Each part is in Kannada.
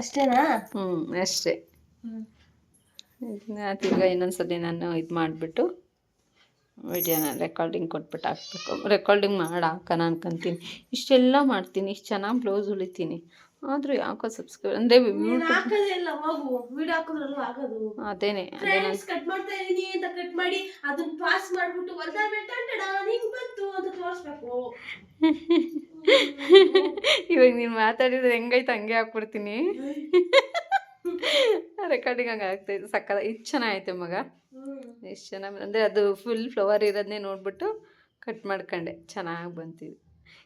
ಅಷ್ಟೇನಾ? ಹ್ಞೂ ಅಷ್ಟೇ. ಇದನ್ನ ತಿರ್ಗಾ ಇನ್ನೊಂದ್ಸತಿ ನಾನು ಇದು ಮಾಡಿಬಿಟ್ಟು ವಿಡಿಯೋನ ರೆಕಾರ್ಡಿಂಗ್ ಕೊಟ್ಬಿಟ್ಟು ಹಾಕ್ಬೇಕು. ರೆಕಾರ್ಡಿಂಗ್ ಮಾಡಿ ಹಾಕೋಣ ಅನ್ಕೊಂತೀನಿ. ಇಷ್ಟೆಲ್ಲ ಮಾಡ್ತೀನಿ ಇಷ್ಟು ಚೆನ್ನಾಗಿ ಬ್ಲೌಸ್ ಉಳಿತೀನಿ. ಆದರೂ ಯಾಕೋ ಸಬ್ಸ್ಕ್ರೈಬ್ ಅಂದರೆ ಅದೇನೆ ಇವಾಗ ನೀನು ಮಾತಾಡಿದ್ರೆ ಹೆಂಗೈತೆ ಹಂಗೆ ಹಾಕ್ಬಿಡ್ತೀನಿ ರೆಕಾರ್ಡಿಂಗ್ ಹಂಗೆ ಆಗ್ತೈತೆ ಸಕ್ಕದ ಇದು ಚೆನ್ನಾಗೈತೆ ಮಗ. ಎಷ್ಟು ಚೆನ್ನಾಗಿ ಅಂದರೆ ಅದು ಫುಲ್ ಫ್ಲವರ್ ಇರೋದನ್ನೇ ನೋಡ್ಬಿಟ್ಟು ಕಟ್ ಮಾಡ್ಕೊಂಡೆ. ಚೆನ್ನಾಗಿ ಬಂತಿದೆ.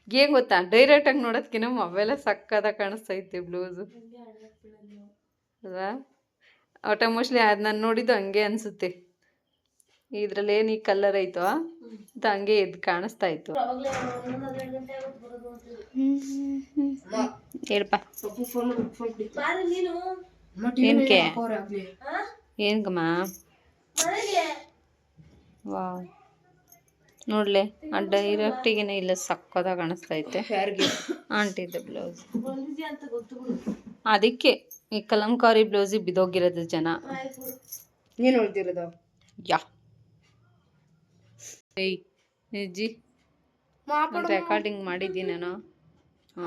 ಏನು ಗೊತ್ತಾ? ಡೈರೆಕ್ಟಾಗಿ ನೋಡೋದಕ್ಕಿಂತ ಮೊಬೈಲ ಸಕ್ಕದ ಕಾಣಿಸ್ತೈತೆ ಬ್ಲೌಸು ಅಲ್ವಾ? ಆಟೋ ಮೋಸ್ಟ್ಲಿ ಅದು ನಾನು ನೋಡಿದ್ದು ಹಂಗೆ ಅನಿಸುತ್ತೆ. ಇದ್ರಲ್ಲಿ ಏನು ಈ ಕಲರ್ ಐತೋ ಹಂಗೆ ಇದ್ ಕಾಣಿಸ್ತಾ ಇತ್ತು. ಏನಕ್ಕೆ ವಾ ನೋಡ್ಲೆ ಆ ಡೈರೆಕ್ಟಿಗೇನೆ ಇಲ್ಲ ಸಕ್ಕದಾಗ ಕಾಣಿಸ್ತಾ ಐತೆ. ಆಂಟಿದ ಬ್ಲೌಸ್ ಅದಕ್ಕೆ ಈ ಕಲಂಕಾರಿ ಬ್ಲೌಸಿಗೆ ಬಿದೋಗಿರೋದು ಜನ. ಯಾ. ಏಯ್ ನಿಜ್ಜಿ. ರೆಕಾರ್ಡಿಂಗ್ ಮಾಡಿದ್ದೀನೇನೋ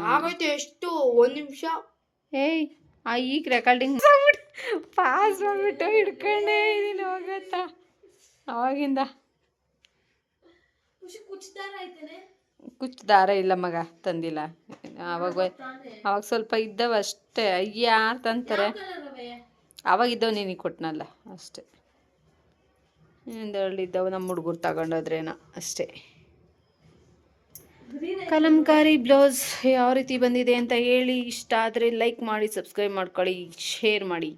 ಆಗೈತೆ ಎಷ್ಟು? ಒಂದ್ ನಿಮಿಷ. ಏಯ್ ಆ ಈಗ ರೆಕಾರ್ಡಿಂಗ್ ಪಾಸ್ ಮಾಡ್ಬಿಟ್ಟು ಹಿಡ್ಕೊಂಡೇ ಇದೀನಿ ಹೋಗತ್ತಾ? ಅವಾಗಿಂದ. ಖುಷಿ ಕುಚ್ದಾರ ಐತೇನೆ? ಕುಚ್ಚು ದಾರ ಇಲ್ಲ ಮಗ ತಂದಿಲ್ಲ. ಅವಾಗ ಅವಾಗ ಸ್ವಲ್ಪ ಇದ್ದವ ಅಷ್ಟೇ ಯಾರು ತಂತಾರೆ? ಕಲರ್ ಅವೇ ಅವಾಗ ಇದ್ದವ್ ನಿನಗೆ ಕೊಟ್ನಲ್ಲ ಅಷ್ಟೇ. ಇದ್ದವು ನಮ್ಮ ಹುಡುಗರು ತಗೊಂಡೋದ್ರೇನ ಅಷ್ಟೇ. ಕಲಂಕಾರಿ ಬ್ಲೌಸ್ ಯಾವ ರೀತಿ ಬಂದಿದೆ ಅಂತ ಹೇಳಿ ಇಷ್ಟ ಆದರೆ ಲೈಕ್ ಮಾಡಿ ಸಬ್ಸ್ಕ್ರೈಬ್ ಮಾಡ್ಕೊಳ್ಳಿ ಶೇರ್ ಮಾಡಿ.